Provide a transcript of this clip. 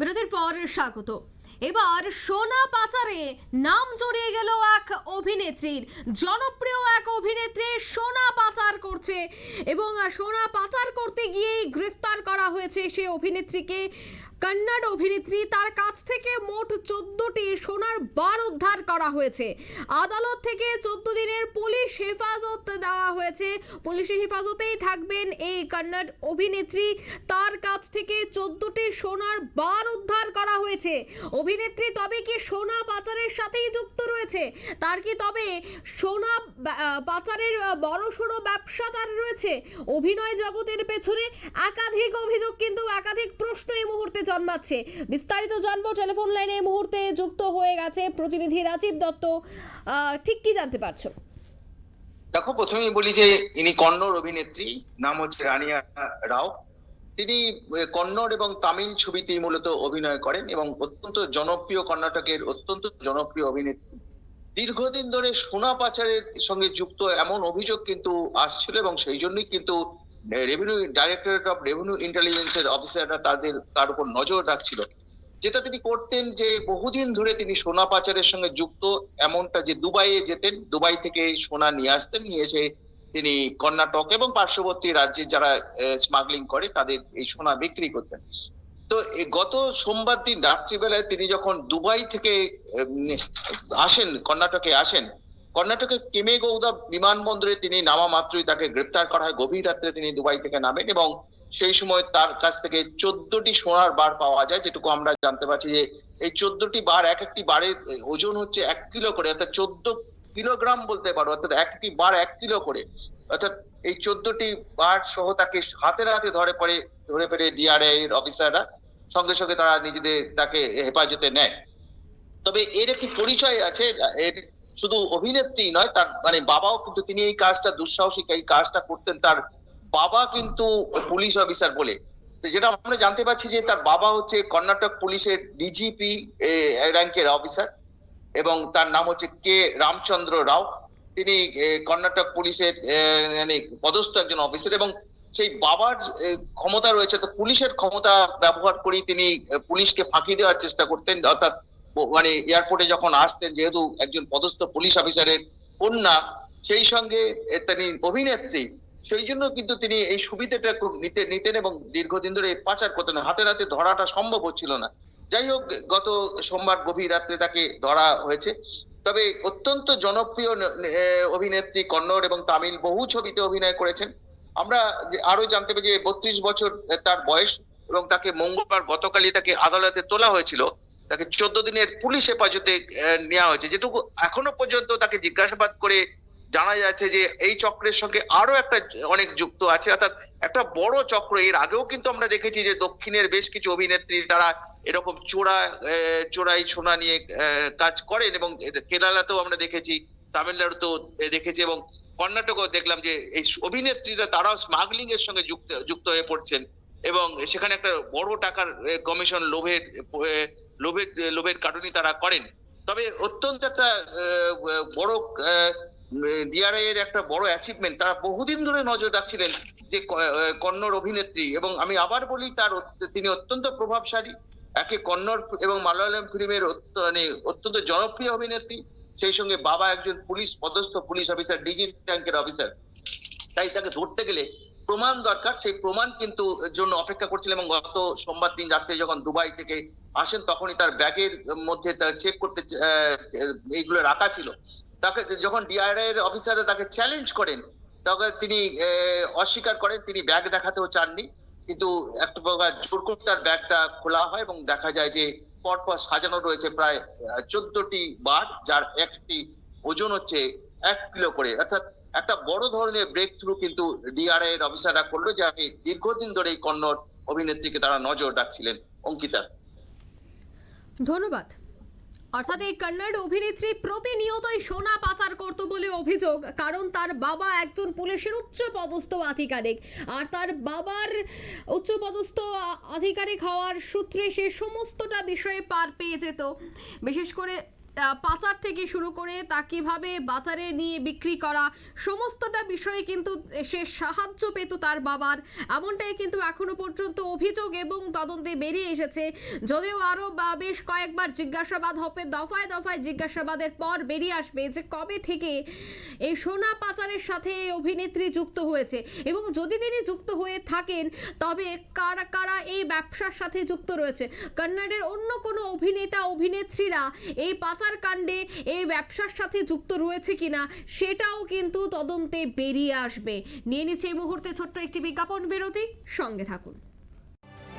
বিরতির পর স্বাগত। এবার সোনা পাচারে নাম জড়িয়ে গেল এক অভিনেত্রীর। জনপ্রিয় এক অভিনেত্রী সোনা পাচার করছে এবং সোনা পাচার করতে গিয়েই গ্রেফতার করা হয়েছে সে অভিনেত্রীকে। কন্নড় অভিনেত্রী, তার কাছ থেকে মোট চোদ্দটি সোনার বার উদ্ধার করা হয়েছে। আদালত থেকে চোদ্দ দিনের পুলিশ হেফাজত দেওয়া হয়েছে। পুলিশের হেফাজতেই থাকবেন এই কন্নড় অভিনেত্রী। তার কাছ থেকে চোদ্দটি সোনার বার উদ্ধার করা হয়েছে। অভিনেত্রী তবে কি সোনা পাচারের সাথেই যুক্ত রয়েছে? তার কি তবে সোনা পাচারের বড় সড়ো ব্যবসা তার রয়েছে? অভিনয় জগতের পেছনে একাধিক অভিযোগ কিন্তু একাধিক প্রশ্ন এই মুহূর্তে জন্মাচ্ছে। বিস্তারিত জানব টেলিফোন লাইনে এই মুহূর্তে যুক্ত হয়ে গেছে প্রতিনিধি রাজীব দত্ত। ঠিক কি জানতে পারছ? দেখো, প্রথমেই বলি যে ইনি কন্নড় অভিনেত্রী, নাম হচ্ছে রানিয়া রাও। তিনি কন্নড় এবং তামিল ছবিতেই মূলত অভিনয় করেন এবং অত্যন্ত জনপ্রিয় কর্ণাটকের অত্যন্ত জনপ্রিয় অভিনেত্রী। দীর্ঘদিন ধরে সোনা পাচারের সঙ্গে যুক্ত এমন অভিযোগ কিন্তু আসছিল এবং সেই জন্যই কিন্তু রেভিনিউ ডাইরেক্টরেট অফ রেভিনিউ ইন্টেলিজেন্সের অফিসাররা তাদের, তার উপর নজর রাখছিল। যেটা তিনি করতেন যে বহুদিন ধরে তিনি সোনা পাচারের সঙ্গে যুক্ত, এমনটা যে দুবাইয়ে যেতেন, দুবাই থেকে সোনা নিয়ে আসতেন, নিয়ে এসে তিনি কর্ণাটক এবং পার্শ্ববর্তী রাজ্যে যারা স্মাগলিং করে, তাদের এই সোনা বিক্রি করতেন। তো গত সোমবার দিন রাত্রিবেলায় তিনি যখন দুবাই থেকে আসেন, কর্ণাটকে আসেন, কর্ণাটকে কর্ণাটকের কেমেগৌদা বিমানবন্দরে তিনি নামা মাত্রই তাকে গ্রেপ্তার করা হয়। গভীর রাত্রে তিনি দুবাই থেকে নামেন এবং সেই সময় তার কাছ থেকে চোদ্দটি সোনার বার পাওয়া যায়, যেটুকু আমরা জানতে পারছি যে এই চোদ্দটি বার এক একটি বারের ওজন হচ্ছে এক কিলো করে, অর্থাৎ চোদ্দ কিলোগ্রাম বলতে পারো, অর্থাৎ একটি বার এক কিলো করে। অর্থাৎ এই চোদ্দটি বার সহ তাকে হাতে হাতে ধরে পড়ে, ধরে ফেলে ডিআরআই এর অফিসাররা সঙ্গে সঙ্গে তারা নিজেদের তাকে হেফাজতে নেয়। তবে এর একটি পরিচয় আছে, এর শুধু অভিনেত্রী নয়, তার মানে বাবাও কিন্তু তিনি এই কাজটা, দুঃসাহসিক এই কাজটা করতেন। তার বাবা কিন্তু পুলিশ অফিসার বলে। যেটা আমরা জানতে পারছি যে তার বাবা হচ্ছে কর্ণাটক পুলিশের ডিজিপি র্যাঙ্কের অফিসার এবং তার নাম হচ্ছে কে রামচন্দ্র রাও। তিনি কর্ণাটক পুলিশের মানে পদস্থ একজন অফিসার এবং সেই বাবার ক্ষমতা রয়েছে তো পুলিশের ক্ষমতা ব্যবহার করেই তিনি পুলিশকে ফাঁকি দেওয়ার চেষ্টা করতেন। অর্থাৎ মানে এয়ারপোর্টে যখন আসতেন, যেহেতু একজন পদস্থ পুলিশ অফিসারের কন্যা, সেই সঙ্গে তিনি অভিনেত্রী। সেই জন্য কিন্তু তিনি এই সুবিধাটা নিতে, নিতেন এবং দীর্ঘদিন ধরে পাচার করতেন। হাতে হাতে ধরাটা সম্ভব হচ্ছিল না। যাই হোক গত সোমবার গভীর রাত্রে তাকে ধরা হয়েছে। তবে অত্যন্ত জনপ্রিয় অভিনেত্রী কন্নড় এবং তামিল বহু ছবিতে অভিনয় করেছেন। আমরা আরও জানতে পারি যে বত্রিশ বছর তার বয়স এবং তাকে মঙ্গলবার গতকালই তাকে আদালতে তোলা হয়েছিল। তাকে চোদ্দ দিনের পুলিশ হেফাজতে নেওয়া হয়েছে। যেটুকু এখনও পর্যন্ত তাকে জিজ্ঞাসাবাদ করে জানা যাচ্ছে যে এই চক্রের সঙ্গে আরও একটা অনেক যুক্ত আছে। অর্থাৎ একটা বড় চক্র। এর আগেও কিন্তু আমরা দেখেছি যে দক্ষিণের বেশ কিছু অভিনেত্রী তারা এরকম চোরা চোরাই সোনা নিয়ে কাজ করেন এবং কেরালাতেও আমরা দেখেছি, তামিলনাড়ুতেও দেখেছি এবং কর্ণাটকেও দেখলাম যে এই অভিনেত্রীরা তারাও স্মাগলিং এর সঙ্গে যুক্ত যুক্ত হয়ে পড়ছেন এবং সেখানে একটা বড় টাকার কমিশন লোভের লোভের লোভের কারণে তারা করেন। তবে অত্যন্ত একটা বড় ডিআরআই এর একটা বড় অ্যাচিভমেন্ট তারা বহুদিন ধরে নজর রাখছিলেন যে কন্নড় অভিনেত্রী এবং আমি আবার বলি তার তিনি অত্যন্ত প্রভাবশালী। একে কন্নড় এবং মালয়ালম ফিল্মের মানে অত্যন্ত জনপ্রিয় অভিনেত্রী। সেই সঙ্গে বাবা একজন পুলিশ পদস্থ পুলিশ অফিসার ডিজি ট্যাঙ্কের অফিসার। তাই তাকে ধরতে গেলে প্রমাণ দরকার, সেই প্রমাণ কিন্তু জন্য অপেক্ষা করছিলেন এবং গত সোমবার দিন রাত্রে যখন দুবাই থেকে আসেন তখনই তার ব্যাগের মধ্যে চেক করতে এইগুলো রাখা ছিল। তাকে যখন ডিআরআই এর অফিসার তাকে চ্যালেঞ্জ করেন তখন তিনি অস্বীকার করেন, তিনি ব্যাগ দেখাতেও চাননি। কিন্তু একটা প্রকার জোর করে তার ব্যাগটা খোলা হয় এবং দেখা যায় যে পরপর সাজানো রয়েছে প্রায় চোদ্দটি বার, যার একটি ওজন হচ্ছে এক কিলো করে। অর্থাৎ একটা বড় ধরনের ব্রেক থ্রু কিন্তু ডিআরআই এর অফিসাররা করল যে আমি দীর্ঘদিন ধরে এই কন্নড় অভিনেত্রীকে তারা নজর রাখছিলেন। অঙ্কিতা। ধন্যবাদ। অর্থাৎ এই কন্নড় অভিনেত্রী প্রতিনিয়তই সোনা পাচার করত বলে অভিযোগ, কারণ তার বাবা একজন পুলিশের উচ্চ পদস্থ আধিকারিক। আর তার বাবার উচ্চ পদস্থ আধিকারিক হওয়ার সূত্রে সে সমস্তটা বিষয়ে পার পেয়ে যেত। বিশেষ করে পাচার থেকে শুরু করে তা কীভাবে বাজারে নিয়ে বিক্রি করা, সমস্তটা বিষয়ে কিন্তু সে সাহায্য পেত তার বাবার। এমনটাই কিন্তু এখনও পর্যন্ত অভিযোগ এবং তদন্তে বেরিয়ে এসেছে। যদিও আরও বেশ কয়েকবার জিজ্ঞাসাবাদ হবে দফায় দফায় জিজ্ঞাসাবাদের পর বেরিয়ে আসবে যে কবে থেকে এই সোনা পাচারের সাথে এই অভিনেত্রী যুক্ত হয়েছে এবং যদি তিনি যুক্ত হয়ে থাকেন, তবে কারা কারা এই ব্যবসার সাথে যুক্ত রয়েছে? কন্নড়ের অন্য কোনো অভিনেতা, অভিনেত্রীরা এই পাচার কাণ্ডে এই ব্যবসার সাথে যুক্ত রয়েছে কিনা সেটাও কিন্তু তদন্তে বেরিয়ে আসবে। নিয়ে নিচ্ছে এই মুহূর্তে ছোট্ট একটি বিজ্ঞাপন, বিরতি, সঙ্গে থাকুন।